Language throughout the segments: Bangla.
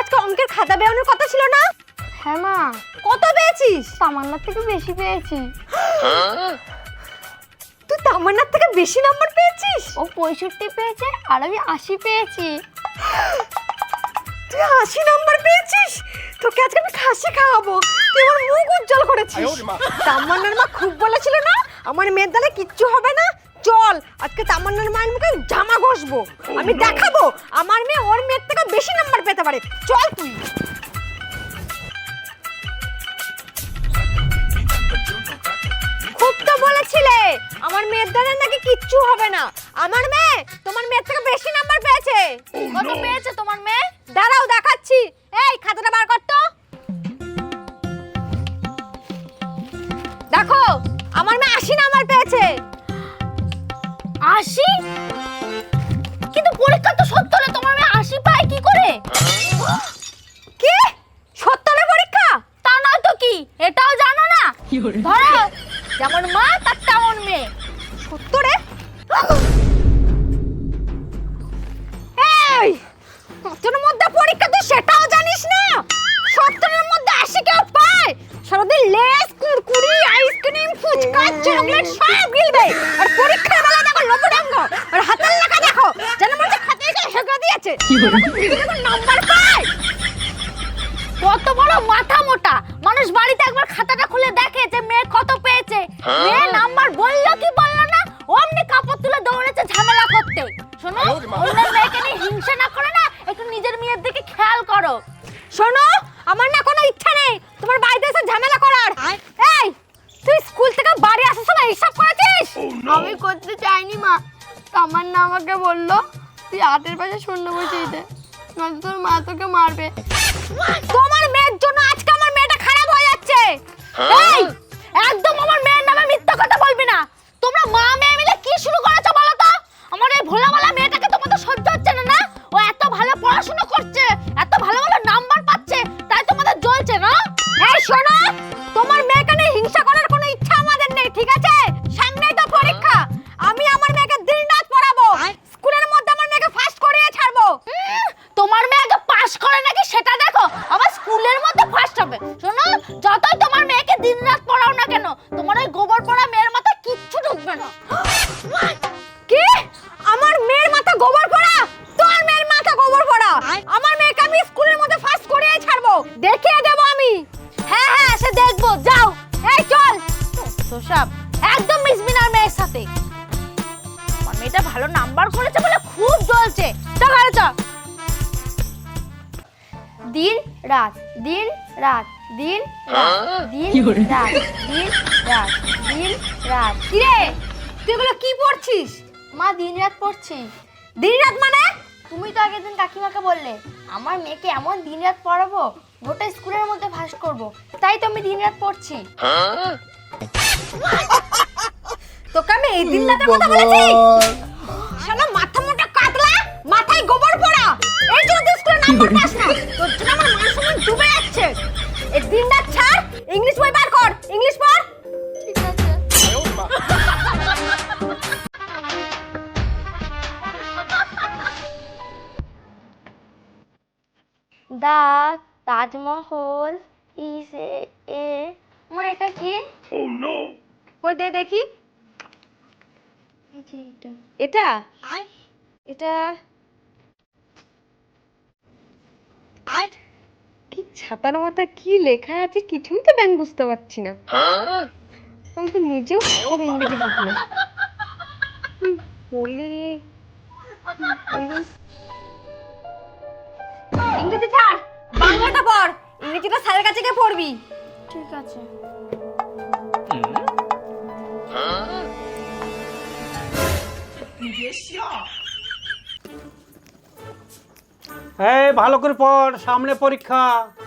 আজকে অঙ্কের খাতা বেরোনোর কথা ছিল না? হ্যাঁ মা। কত পেয়েছিস? তামান্নার থেকে বেশি পেয়েছি। তুই তামান্নার থেকে বেশি নাম্বার পেয়েছিস? ও পঁয়ষট্টি পেয়েছে আর আমি আশি পেয়েছি। তুই আশি নাম্বার পেয়েছিস? তোকে আজকে আমি খাসি খাওয়াবো। তুই আমার মুখ উজ্জ্বল করেছিস। তামান্নার মা খুব বলেছিল না? আমার মেয়ের দ্বারা কিচ্ছু হবে না? চল, আজকে তামান্নার মায়ের মুখে জামা ঘষবো। আমি দেখাবো, আমার মেয়ে ওর মেয়ের থেকে বেশি নাম্বার পেতে পারে। চল তুই। খুব তো বলেছিলে, আমার মেয়ের দ্বারা নাকি কিচ্ছু হবে না। আমার মেয়ে তোমার মেয়ের থেকে বেশি নাম্বার পেয়েছে। কত পেয়েছে তোমার মেয়ে? দাঁড়াও, দেখাচ্ছি। এই, খাতাটা বার কর তো। দেখো, আমার মেয়ে আশি নাম্বার পেয়েছে। আশি? কিন্তু পরীক্ষা তো সত্তরে তোমার মেয়ে আশি পায় কি করে? কি? সত্তরে পরীক্ষা? তা নয় তো কি? এটাও জানো না? ধরো যেমন মা তার তেমন মেয়ে। মেয়ে নাম্বার বলল কি বলল না? অমনি কাপড় তুলে দৌড়েছে ঝামেলা করতে। শোনো অন্যের মেয়েকে নিয়ে হিংসা না করে না একটু নিজের মেয়ের দিকে খেয়াল করো। শোনো আমার না কোনো ইচ্ছা নেই তোমার বাড়িতে এসে ঝামেলা করার। এই তুই স্কুল থেকে বাড়ি আসার সময় হিসাব করেছিস? আমি করতে চাইনি মা। আমার না আমাকে বলল তুই হাতের পাশে শূন্য বসিয়ে দে। নয়তো তোর মা তোকে মারবে। করে নাকি সেটা দেখো? আমার স্কুলের মধ্যে ফার্স্ট হবে। শোনো, যতই তোমার মেয়েকে দিনরাত পড়াও না কেন, তোমার ওই গোবর পড়া মেয়ের মাথায় কিচ্ছু ঢুকবে না। কি? আমার মেয়ের মাথা গোবর পড়া? তোর মেয়ের মাথা গোবর পড়া? আমার মেয়েকে আমি স্কুলের মধ্যে ফার্স্ট করিয়ে ছাড়বো। দেখিয়ে দেবো আমি। হ্যাঁ হ্যাঁ সে দেখব। যাও। এই, চল। সোসাব একদম মিসমিনার মেয়ের সাথে। আমার মেয়েটা ভালো নাম্বার করেছে বলে খুব জ্বলছে। চল ঘরে চ। দিন রাত দিন রাত দিন রাত দিন রাত দিন রাত দিন রাত। কি রে? তুই এগুলো কি পড়ছিস? মা দিন রাত পড়ছি। দিন রাত মানে? তুমি তো আগের দিন কাকিমাকে বললে আমার মেয়েকে এমন দিন রাত পড়াবো গোটা স্কুলের মধ্যে ফাঁস করব। তাই তো আমি দিন রাত পড়ছি। তোকে আমি এই দিন রাতের কথা বলেছি? শালা মাথা মোটা কাতলা মাথায় গোবর পড়া। এই জন্য তুই স্কুলে নাম্বার পাস না এই দিন রাত ছাড় ইংলিশ বই বার কর ইংলিশ পড়। ঠিক আছে দা তাজমহল ইস এ আমার এটা কি? কই দে দেখি। এটা। এটা এটা কি ছাতার মাথা কি লেখা আছে কিছুই তো ব্যাং বুঝতে পারছি না। আমি তো নিজেও ইংরেজি বুঝি না। বলে ইংরেজি ছাড়। বাংলাটা পড়। ইংরেজিটা স্যারের কাছে গিয়ে পড়বি। ঠিক আছে। এই ভালো করে পড়। সামনে পরীক্ষা। হ্যাঁ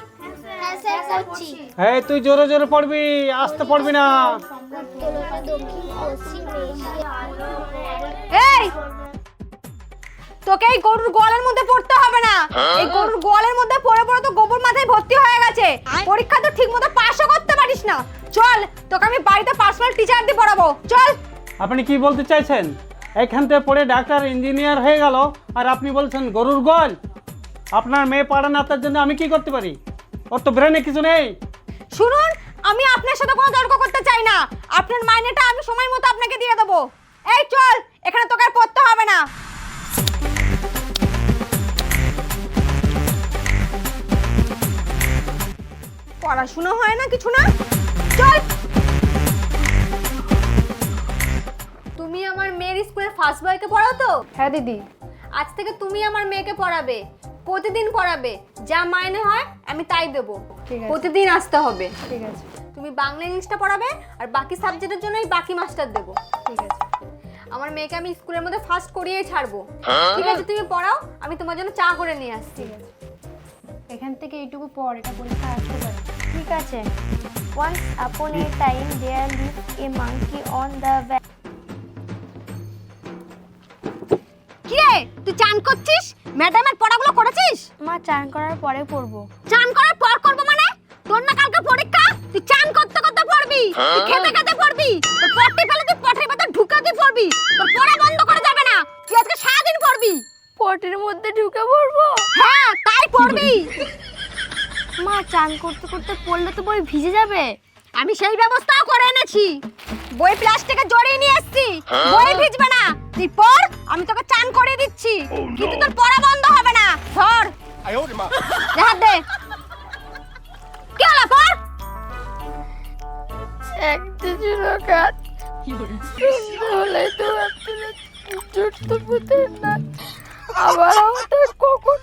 এই তুই জোরে জোরে পড়বি আসতে পড়বি না। এই তোকে এই গরুর গোয়ালের মধ্যে পড়তে হবে না। এই গরুর গোয়ালের মধ্যে পড়ে পড়ে তো গোবর মাথায় ভর্তি হয়ে গেছে। পরীক্ষা তো ঠিক মতো পাশও করতে পারিস না। চল তোকে আমি বাড়িতে পার্সোনাল টিচার দিয়ে পড়াবো। চল। আপনি কি বলতে চাইছেন? এখান থেকে পড়ে ডাক্তার ইঞ্জিনিয়ার হয়ে গেল আর আপনি বলছেন গরুর গোল আপনার মেয়ে পারে না তার জন্য আমি কি করতে পারি? ওর তো ব্রেনে কিছু নেই। শুনুন আমি আপনার সাথে কোনো তর্ক করতে চাই না। আপনার মাইনেটা আমি সময় মতো আপনাকে দিয়ে দেবো। এই চল এখানে তোকে আর পড়তে হবে না। পড়াশুনো হয় না কিছু না? চল। তুমি আমার মেয়ের স্কুলের ফার্স্ট বয়কে পড়াও তো? হ্যাঁ দিদি। আজ থেকে তুমি আমার মেয়েকে পড়াবে। প্রতিদিন পড়াবে যা মাইনে হয় আমি তাই দেবো। ঠিক আছে। প্রতিদিন আসতে হবে। ঠিক আছে। তুমি বাংলা ইংলিশটা পড়াবে আর বাকি সাবজেক্টের জন্যই বাকি মাস্টার দেবো। ঠিক আছে। আমার মেয়েকে আমি স্কুলের মধ্যে ফার্স্ট করিয়েই ছাড়বো। ঠিক আছে তুমি পড়াও আমি তোমার জন্য চা করে নিয়ে আসছি। ঠিক আছে। এখান থেকে এইটুকু পর এটা পরীক্ষা আসতে পারে। ঠিক আছে। Once upon a time there live a monkey on the কি রে তুই চান করছিস? ম্যাডামের পড়াগুলো করেছিস? মা চান করার পরে পড়ব। চান করার পর করব মানে? তোর না কালকে পরীক্ষা? তুই চান করতে করতে পড়বি। তুই খেতে খেতে পড়বি। তোর পট্টি ফেলে তুই পটের ভেতর ঢুকাতে পড়বি। তোর পড়া বন্ধ করে যাবে না। তুই আজকে সারাদিন পড়বি। পটের মধ্যে ঢুকে পড়ব? হ্যাঁ তাই পড়বি। মা চান করতে করতে পড়লে তো বই ভিজে যাবে। আমি সেই ব্যবস্থাও করে এনেছি। বই প্লাস্টিকে জড়িয়ে নিয়ে এসেছি। বই ভিজবে না। তুই পড় আমি তোকে চান করে দিচ্ছি। কিন্তু তোর পড়া বন্ধ হবে না। ধর। হাত দে। কি হলো পড়? একটা ছিল কাজ হলে তো জুটতে পুতে না। আবার আমাদের কখন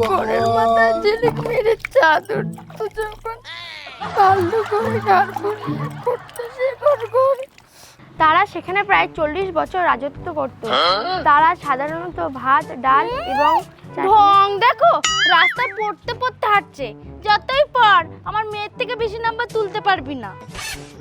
ঘরের মাথায় ঝিলিক মেরে চাদর তো যখন তারা সেখানে প্রায় চল্লিশ বছর রাজত্ব করত। তারা সাধারণত ভাত ডাল এবং ঢং দেখো রাস্তায় পড়তে পড়তে হাঁটছে। যতই পর আমার মেয়ের থেকে বেশি নাম্বার তুলতে পারবি না।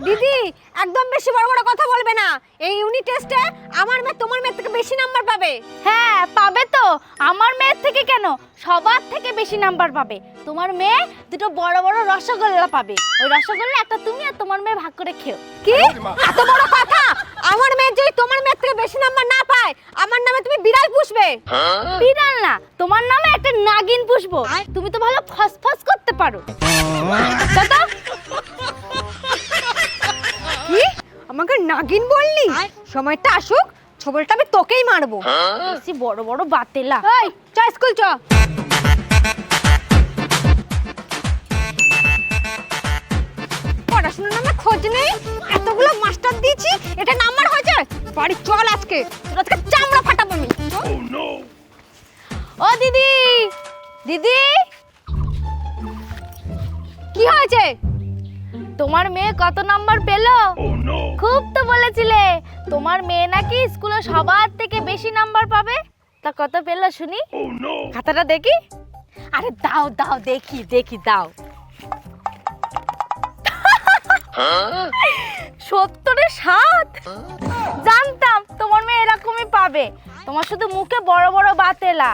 দিদি একদম বেশি বড় বড় কথা বলবে না। এই ইউনিট টেস্টে আমার মেয়ে তোমার মেয়ের থেকে বেশি নাম্বার পাবে। হ্যাঁ পাবে তো। আমার মেয়ের থেকে কেন? সবার থেকে বেশি নাম্বার পাবে। তোমার মেয়ে দুটো বড় বড় রসগোল্লা পাবে। ওই রসগোল্লা একটা তুমি আর তোমার মেয়ে ভাগ করে খেও। কি? এত বড় কথা? আমার মেয়ে যদি তোমার মেয়ের থেকে বেশি নাম্বার না পায় আমার নামে তুমি বিড়াল পুষবে। বিড়াল না তোমার নামে একটা নাগিন পুষবো। তুমি তো ভালো ফসফস করতে পারো। দাদা কি? আমাকে নাগিন বললি? সময়টা আসুক ছবলটা আমি তোকেই মারবো। বেশি বড় বড় বাতেলা। এই চ স্কুল চ। নেই? এতগুলো মাস্টার দিয়েছি এটা নাম্বার হয়েছে। বাড়ি চল আজকে তোর আজকে চামড়া ফাটাবো আমি। ও দিদি! দিদি! কি হয়েছে? তোমার মেয়ে কত নাম্বার পেল? খুব তো বলেছিলে তোমার মেয়ে নাকি স্কুলে সবার থেকে বেশি নাম্বার পাবে? তা কত পেল শুনি? খাতাটা দেখি। আরে দাও দাও দেখি দেখি দাও। সত্তরে সাত? জানতাম তোমার মেয়ে এরকমই পাবে। তোমার শুধু মুখে বড় বড় বাতেলা।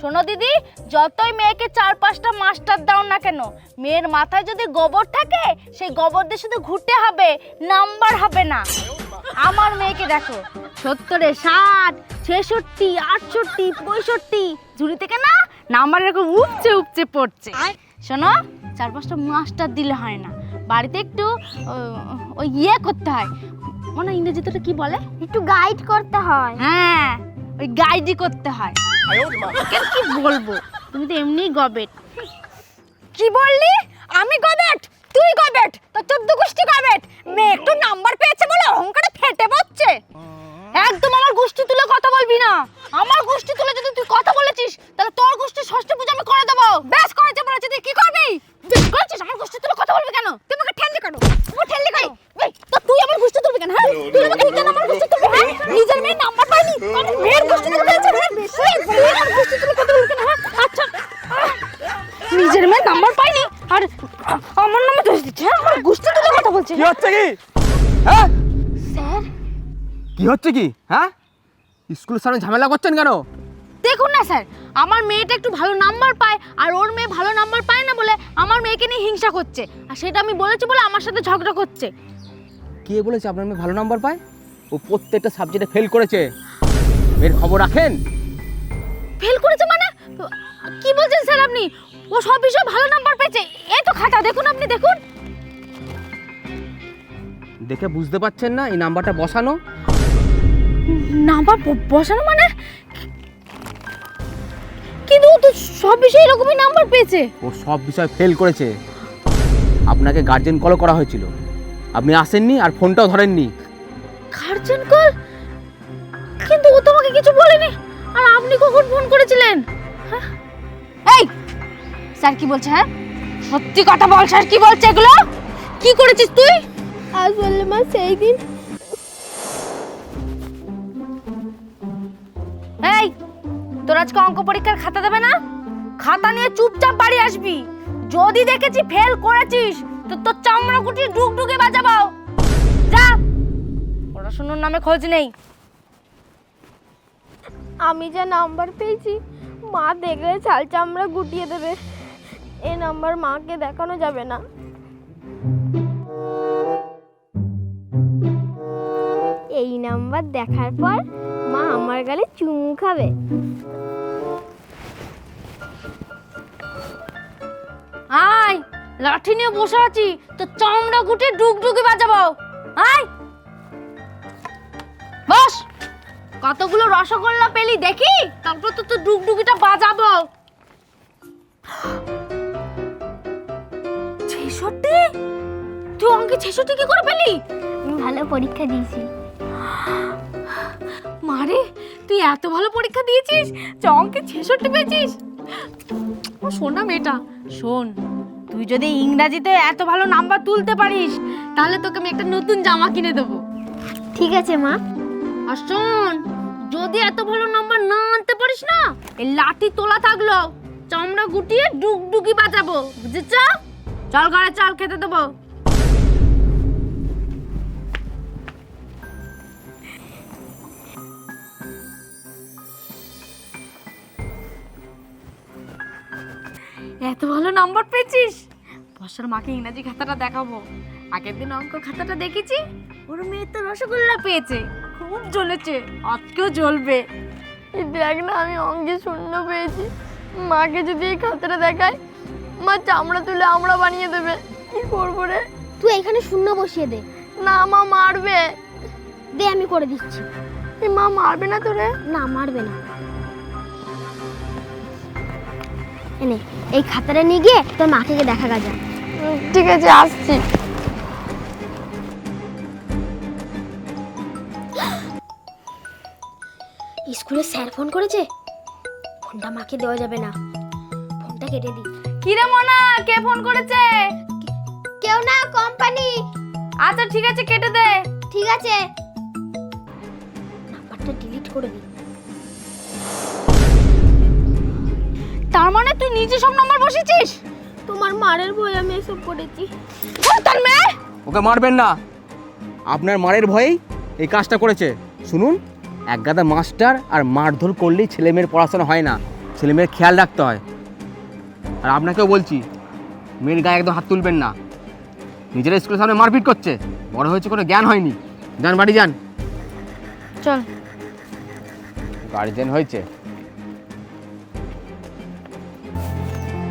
শোনো দিদি, যতই মেয়েকে চার পাঁচটা মাস্টার দাও না কেন, মেয়ের মাথায় যদি গোবর থাকে, সেই গোবর দিয়ে শুধু ঘুরতে হবে, নাম্বার হবে না। আমার মেয়েকে দেখো সত্তরে ষাট ছেষট্টি, আটষট্টি, পঁয়ষট্টি, ঝুড়ি থেকে না নাম্বার এরকম উপচে উপচে পড়ছে। শোনো, চার পাঁচটা মাস্টার দিলে হয় না। বাড়িতে একটু ওই ইয়ে করতে হয়। মানে ইংরেজিতে ওটা কি বলে? একটু গাইড করতে হয়। হ্যাঁ ওই গাইডই করতে হয়। ওকে কি বলব? তুমি তো এমনিই গবেট। কি বললি? আমি গবেট? তুই গবেট? তো চোদ্দ গোষ্ঠী গবেট? মেয়ে একটু নাম্বার পেয়েছে বলে অহংকারে ফেটে পড়ছে একদম আমার গোষ্ঠী তুলে কথা বলবি না আমার গোষ্ঠী তুলে যদি তুই কথা বলেছিস তাহলে তোর গোষ্ঠীর ষষ্ঠী পুজো আমি করে দেবো বেশ করেছে বলেছে তুই কি করবি বেশ করেছিস আমার গোষ্ঠী তুলে কথা বলবি কেন তুই আমাকে ঠেললি কেন ও ঠেললি কেন এই, তো তুই আমার গোষ্ঠী তুলবি কেন হ্যাঁ তুই আমাকে কেন আমার গোষ্ঠী তুলবি হ্যাঁ নিজের মেয়ের নাম্বার পাইনি আমার মেয়ের গোষ্ঠী তুলে ফেলছে হ্যাঁ এই, তুই আমার গোষ্ঠী তুলে কথা বলবি কেন হ্যাঁ আচ্ছা নিজের মেয়ের নাম্বার পাইনি আর আমার নামে দোষ দিচ্ছে হ্যাঁ? আমার গোষ্ঠী তুলে কথা বলছে। কি হচ্ছে কি? হ্যাঁ? স্যার? কি হচ্ছে কি? হ্যাঁ? স্কুলের সামনে ঝামেলা করছেন কেন? দেখুন না স্যার। আমার মেয়েটা একটু ভালো নাম্বার পায় আর ওর মেয়ে ভালো নাম্বার পায় না বলে আমার মেয়েকে নিয়ে হিংসা করছে। আর সেটা আমি বলেছি বলে আমার সাথে ঝগড়া করছে। কে বলেছে আপনার মেয়ে ভালো নাম্বার পায়? ও প্রত্যেকটা সাবজেক্টে ফেল করেছে। এর খবর রাখেন। ফেল করেছে মানে? কি বলছেন স্যার আপনি? ও সব বিষয়ে ভালো নাম্বার পেয়েছে। এই তো খাতা দেখুন আপনি দেখুন। দেখে বুঝতে পারছেন না এই নাম্বারটা বসানো? নাম্বার ব- বসানো মানে? কিন্তু ও তো সব বিষয়ে এরকমই নাম্বার পেয়েছে। ও সব বিষয় ফেল করেছে। আপনাকে গার্জেন কলও করা হয়েছিল। আপনি আসেননি আর ফোনটাও ধরেননি। গার্জেন কল কিন্তু ও তোমাকে কিছু বলেনি। আর আপনি কখন ফোন করেছিলেন? হ্যাঁ? স্যার কি বলছে হ্যাঁ? সত্যি কথা বল স্যার কি বলছে এগুলো? কি করেছিস তুই? আসলে মা সেই দিন। এই তোর আজকে অঙ্ক পরীক্ষার খাতা দেবে না? খাতা নিয়ে চুপচাপ বাড়ি আসবি। যদি দেখেছি ফেল করেছিস তো তোর চামড়া কুটি ডুগডুগে বাজাবো যা পড়াশোনার নামে খোঁজ নেই। আমি যা নাম্বার পেয়েছি মা দেখলে চাল চামড়া গুটিয়ে দেবে। এ নাম্বার মাকে দেখানো যাবে না। এই নাম্বার দেখার পর মা আমার গালে চুমু খাবে। আয়, লাঠি নিয়ে বসে আছি, তো চামড়া গুটি ডুগডুগে বাজাবো। আয়। বস, কতগুলো রসগোল্লা পেলি দেখি, তারপর তো তো ডুগডুগিটা বাজাবো। ছেষট্টি তুই অঙ্কে ছেষট্টি কি করে পেলি আমি ভালো পরীক্ষা দিয়েছি। মারে তুই এত ভালো পরীক্ষা দিয়েছিস যে অঙ্কে ছেষট্টি পেয়েছিস ও শোনা মেয়েটা শোন। তুই যদি ইংরাজিতে এত ভালো নাম্বার তুলতে পারিস তাহলে তোকে আমি একটা নতুন জামা কিনে দেবো। ঠিক আছে মা। আর শোন যদি এত ভালো নাম্বার না আনতে পারিস না এই লাঠি তোলা থাকল চামড়া গুটিয়ে ডুগডুগি বাজাবো বুঝেছ? চল ঘরে চাল খেতে দেবো। এত ভালো নাম্বার পেয়েছিস? বর্ষার মাকে ইংরাজি খাতাটা দেখাবো। আগের দিন অঙ্ক খাতাটা দেখেছি? ওর মেয়ে তো রসগোল্লা পেয়েছে। খুব জ্বলেছে, আজকেও জ্বলবে। দেখ না, আমি অঙ্কে শূন্য পেয়েছি। মাকে যদি এই খাতাটা দেখায় মা চামড়া তুলে আমরা বানিয়ে দেবে। কি করব রে? তুই এখানে শূন্য বসিয়ে দে। না মা মারবে। দে আমি করে দিচ্ছি। মা মারবে না তোরে? না মারবে না। এনে এই খাতাটা নিয়ে গিয়ে তোর মাকে গিয়ে দেখা যা। ঠিক আছে আসছি। স্কুলে স্যার ফোন করেছে? ফোনটা মাকে দেওয়া যাবে না। ফোনটা কেটে দি কিরে মনা কে ফোন করেছে? কেউ না কোম্পানি। আচ্ছা ঠিক আছে কেটে দে। ঠিক আছে। নাম্বারটা ডিলিট করে দি। তার মানে তুই নিজে সব নাম্বার বসেছিস? তোমার মারের ভয় আমি এসব করেছি। তার মেয়ে! ওকে মারবেন না। আপনার মারের ভয়েই এই কাজটা করেছে। শুনুন এক গাদা মাস্টার আর মারধর করলেই ছেলেমেয়ের পড়াশোনা হয় না। ছেলেমেয়ের খেয়াল রাখতে হয়। আর আপনাকেও বলছি মেয়ের গায়ে একদম হাত তুলবেন না। নিজেরা স্কুলের সামনে মারপিট করছে বড় হয়েছে কোনো জ্ঞান হয়নি। যান বাড়ি যান। চল। গার্জেন হয়েছে।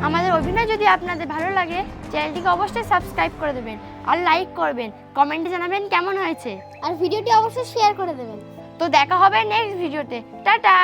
আমাদের অভিনয় যদি আপনাদের ভালো লাগে চ্যানেলটিকে অবশ্যই সাবস্ক্রাইব করে দেবেন আর লাইক করবেন। কমেন্টে জানাবেন কেমন হয়েছে। আর ভিডিওটি অবশ্যই শেয়ার করে দেবেন। তো দেখা হবে নেক্সট ভিডিওতে। টাটা!